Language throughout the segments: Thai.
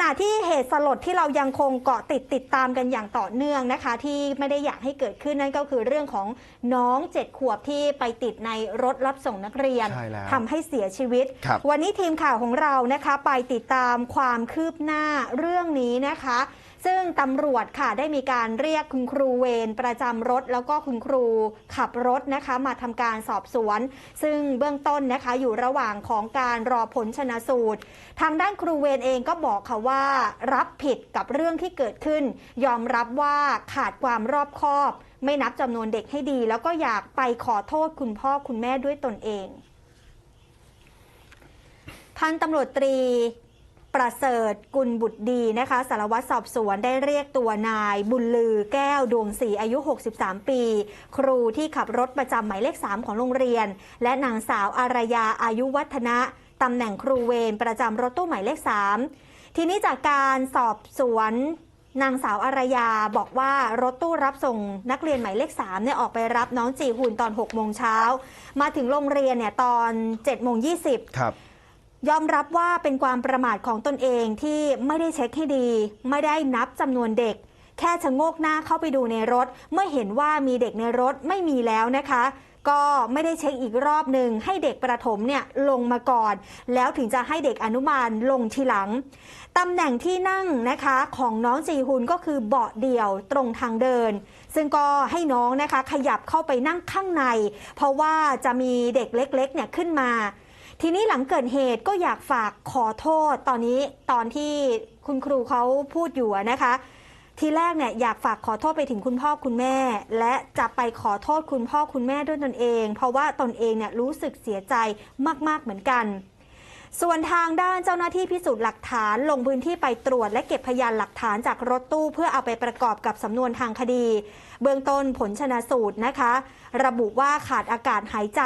ณะที่เหตุสลดที่เรายังคงเกาะติดติดตามกันอย่างต่อเนื่องนะคะ ที่ไม่ได้อยากให้เกิดขึ้นนั่นก็คือเรื่องของน้องเจ็ดขวบที่ไปติดในรถรับส่งนักเรียน ใช่แล้วทำให้เสียชีวิต ครับ วันนี้ทีมข่าวของเรานะคะ ไปติดตามความคืบหน้าเรื่องนี้นะคะ ซึ่งตำรวจค่ะได้มีการเรียกคุณครูเวรประจำรถ แล้วก็คุณครูขับรถนะคะมาทำการสอบสวน ซึ่งเบื้องต้นนะคะอยู่ระหว่างของการรอผลชนะสูตร ทางด้านครูเวรเองก็บอกค่ะว่า รับผิดกับเรื่องที่เกิดขึ้น ยอมรับว่าขาดความรอบคอบ ไม่นับจำนวนเด็กให้ดี แล้วก็อยากไปขอโทษคุณพ่อคุณแม่ด้วยตนเองพันตำรวจตรี ประเสริฐกุลบุตรดีนะคะ สารวัตรสอบสวนได้เรียกตัวนายบุญลือแก้วดวงศรีอายุ 63 ปี ครูที่ขับรถประจำหมายเลข 3 ของโรงเรียน และนางสาวอารยาอายุวัฒนะตำแหน่งครูเวรประจำรถตู้หมายเลข 3 ทีนี้จากการสอบสวนนางสาวอารยาบอกว่ารถตู้รับส่งนักเรียนหมายเลข3เนี่ยออกไปรับน้องจีหุ่นตอน 6 โมงเช้า มาถึงโรงเรียนเนี่ยตอน 7 โมง 20ครับ ยอมรับว่าเป็นความประมาทของตนเองที่ไม่ได้เช็คให้ดี ไม่ได้นับจำนวนเด็ก แค่ชะโงกหน้าเข้าไปดูในรถ เมื่อเห็นว่ามีเด็กในรถไม่มีแล้วนะคะ ก็ไม่ได้เช็คอีกรอบหนึ่งให้เด็กประถมเนี่ยลงมาก่อน แล้วถึงจะให้เด็กอนุบาลลงทีหลังตำแหน่งที่นั่งนะคะของน้องจีฮุนก็คือเบาะเดี่ยวตรงทางเดิน ซึ่งก็ให้น้องนะคะขยับเข้าไปนั่งข้างใน เพราะว่าจะมีเด็กเล็กๆเนี่ยขึ้นมา ทีนี้หลังเกิดเหตุก็อยากฝากขอโทษตอนนี้ตอนที่คุณครูเขาพูดอยู่นะคะ ทีแรกเนี่ยอยากฝากขอโทษไปถึงคุณพ่อคุณแม่ และจะไปขอโทษคุณพ่อคุณแม่ด้วยตนเอง เพราะว่าตนเองเนี่ยรู้สึกเสียใจมากๆเหมือนกัน ส่วนทางด้านเจ้าหน้าที่พิสูจน์หลักฐานลงพื้นที่ไปตรวจและเก็บพยานหลักฐานจากรถตู้ เพื่อเอาไปประกอบกับสำนวนทางคดี เบื้องต้นผลชนะสูตรนะคะ ระบุว่าขาดอากาศหายใจ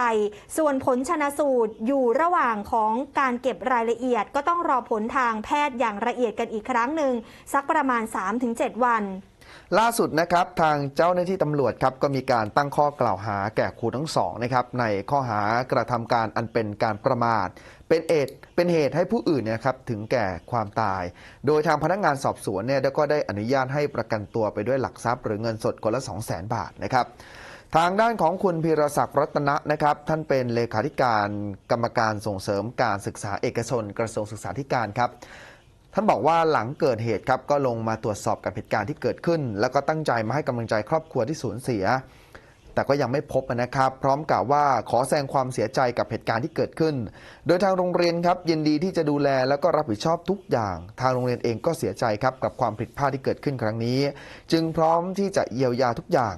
ส่วนผลชนะสูตรอยู่ระหว่างของการเก็บรายละเอียด ก็ต้องรอผลทางแพทย์อย่างละเอียดกันอีกครั้งหนึ่งสักประมาณ 3-7 วัน ล่าสุดนะครับทางเจ้าหน้าที่ตำรวจครับก็มีการตั้งข้อกล่าวหาแก่ครูทั้งสองนะครับในข้อหากระทำการอันเป็นการประมาท เป็นเอตเป็นเหตุให้ผู้อื่นนะครับถึงแก่ความตาย โดยทางพนักงานสอบสวนเนี่ยก็ได้อนุญาตให้ประกันตัวไปด้วยหลักทรัพย์หรือเงินสดคนละ 2 0 0 0 0 0 บาทนะครับทางด้านของคุณพีรศักดิ์รัตนะนะครับ ท่านเป็นเลขาธิการกรรมการส่งเสริมการศึกษาเอกชน กระทรวงศึกษาธิการครับ ท่านบอกว่าหลังเกิดเหตุครับก็ลงมาตรวจสอบกับเหตุการณ์ที่เกิดขึ้น แล้วก็ตั้งใจมาให้กำลังใจครอบครัวที่สูญเสีย แต่ก็ยังไม่พบนะครับ พร้อมกล่าวว่าขอแสดงความเสียใจกับเหตุการณ์ที่เกิดขึ้น โดยทางโรงเรียนครับยินดีที่จะดูแลแล้วก็รับผิดชอบทุกอย่าง ทางโรงเรียนเองก็เสียใจครับกับความผิดพลาดที่เกิดขึ้นครั้งนี้ จึงพร้อมที่จะเยียวยาทุกอย่าง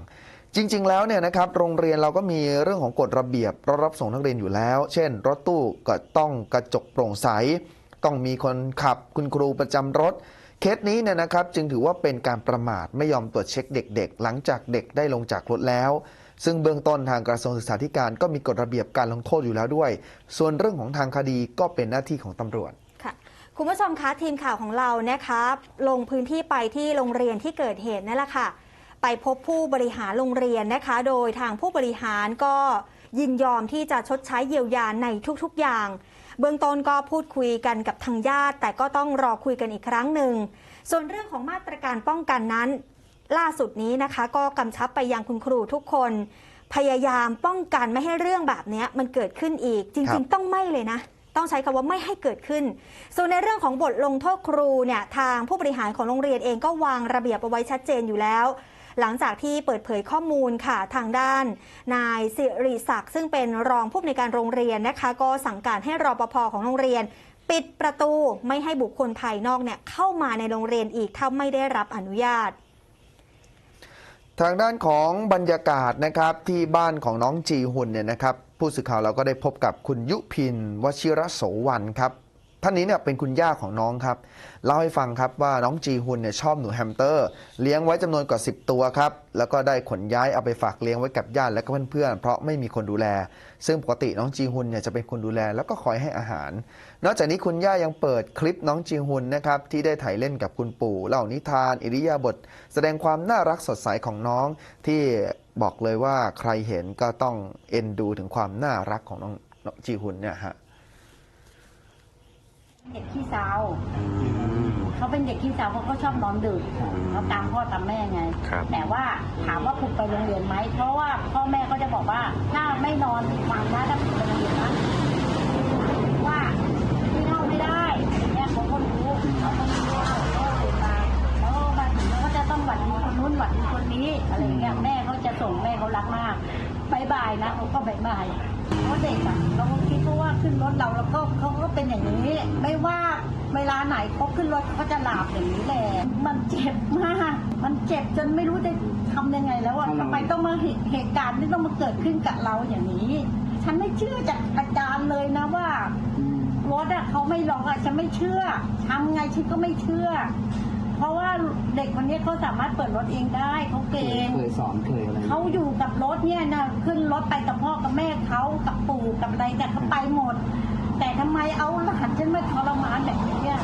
จริง ๆ แล้วเนี่ยนะครับโรงเรียนเราก็มีเรื่องของกฎระเบียบรรับส่งนักเรียนอยู่แล้ว เช่น รถตู้ก็ต้องกระจกโปร่งใส ต้องมีคนขับคุณครูประจำรถ เคสนี้เนี่ยนะครับ จึงถือว่าเป็นการประมาทไม่ยอมตรวจเช็คเด็ก ๆ หลังจากเด็กได้ลงจากรถแล้ว ซึ่งเบื้องต้นทางกระทรวงศึกษาธิการก็มีกฎระเบียบการลงโทษอยู่แล้วด้วย ส่วนเรื่องของทางคดีก็เป็นหน้าที่ของตำรวจค่ะคุณผู้ชมคะทีมข่าวของเรานะคะลงพื้นที่ไปที่โรงเรียนที่เกิดเหตุนั่นแหละค่ะ ไปพบผู้บริหารโรงเรียนนะคะ โดยทางผู้บริหารก็ยินยอมที่จะชดใช้เยียวยาในทุกๆอย่าง เบื้องต้นก็พูดคุยกันกับทางญาติ แต่ก็ต้องรอคุยกันอีกครั้งหนึ่ง ส่วนเรื่องของมาตรการป้องกันนั้น ล่าสุดนี้นะคะ ก็กำชับไปยังคุณครูทุกคน พยายามป้องกันไม่ให้เรื่องแบบเนี้ยมันเกิดขึ้นอีกจครัริงบๆต้องไม่เลยนะต้องใช้คำว่าไม่ให้เกิดขึ้น ส่วนในเรื่องของบทลงโทษครูเนี่ยทางผู้บริหารของโรงเรียนเองก็วางระเบียบเอาไว้ชัดเจนอยู่แล้ว หลังจากที่เปิดเผยข้อมูลค่ะทางด้าน นายสิริศักดิ์ซึ่งเป็นรองผู้อำนวยการโรงเรียนนะคะ ก็สั่งการให้รปภของโรงเรียน ปิดประตูไม่ให้บุคคลภายนอกเนี่ยเข้ามาในโรงเรียนอีกถ้าไม่ได้รับอนุญาตทางด้านของบรรยากาศนะครับที่บ้านของน้องจีฮุนเนี่ยนะครับผู้สื่อข่าวเราก็ได้พบกับคุณยุพินวชิระโสวันครับ ท่านนี้เนี่ยเป็นคุณย่าของน้องครับ เล่าให้ฟังครับว่าน้องจีฮุนเนี่ยชอบหนูแฮมสเตอร์ เลี้ยงไว้จำนวนกว่า 10 ตัวครับ แล้วก็ได้ขนย้ายเอาไปฝากเลี้ยงไว้กับญาติและก็เพื่อนๆเพราะไม่มีคนดูแล ซึ่งปกติน้องจีฮุนเนี่ยจะเป็นคนดูแลแล้วก็คอยให้อาหาร นอกจากนี้คุณย่ายังเปิดคลิปน้องจีฮุนนะครับที่ได้ถ่ายเล่นกับคุณปู่เล่านิทาน อิริยาบถแสดงความน่ารักสดใสของน้องที่บอกเลยว่าใครเห็นก็ต้องเอ็นดูถึงความน่ารักของน้องจีฮุนเนี่ยฮะ เห็ดขี้เซาเขาเขาเป็นเด็กขี้เศร้าเขาก็ชอบนอนดึกเขาตามพ่อตามแม่ไงครับแต่ว่าถามว่าปลุกไปโรงเรียนไหม เพราะว่าพ่อแม่ก็จะบอกว่าถ้าไม่นอนฟังนะถ้าปลุกไปโรงเรียนนะว่าที่เข้าไม่ได้อย่างเนี่ยเขาก็รู้เขาก็รู้ว่าเขาเดินมาแล้วมาถึงแล้วก็จะต้องหวัดดีคนนู้นหวัดดีคนนี้อะไรอย่างเงี้ยแม่เขาจะส่งแม่เขารักมากบายบายนะเขาก็บายบาย เพราะเด็กอะเราก็คิดเพราะว่าขึ้นรถเราแล้วก็เขาก็เป็นอย่างนี้ ไม่ว่าเวลาไหนเขาขึ้นรถเขาจะหลับอย่างนี้แหละมันเจ็บมาก มันเจ็บจนไม่รู้จะทำยังไงแล้วอะทำไมต้องมาเหตุเหตุการณ์ที่ต้องมาเกิดขึ้นกับเราอย่างนี้ ฉันไม่เชื่อจากอาจารย์เลยนะว่ารถอะเขาไม่ล็อกอะฉันไม่เชื่อทำไงฉันก็ไม่เชื่อ เพราะว่าเด็กคนนี้เขาสามารถเปิดรถเองได้เขาเก่งเคยสอนเคยอะไร เขาอยู่กับรถเนี่ยนะขึ้นรถไปกับพ่อกับแม่เขากับปู่กับอะไรแต่ยเขาไปหมดแต่ทำไมเอาหลานฉันมาทรมานแบบนี้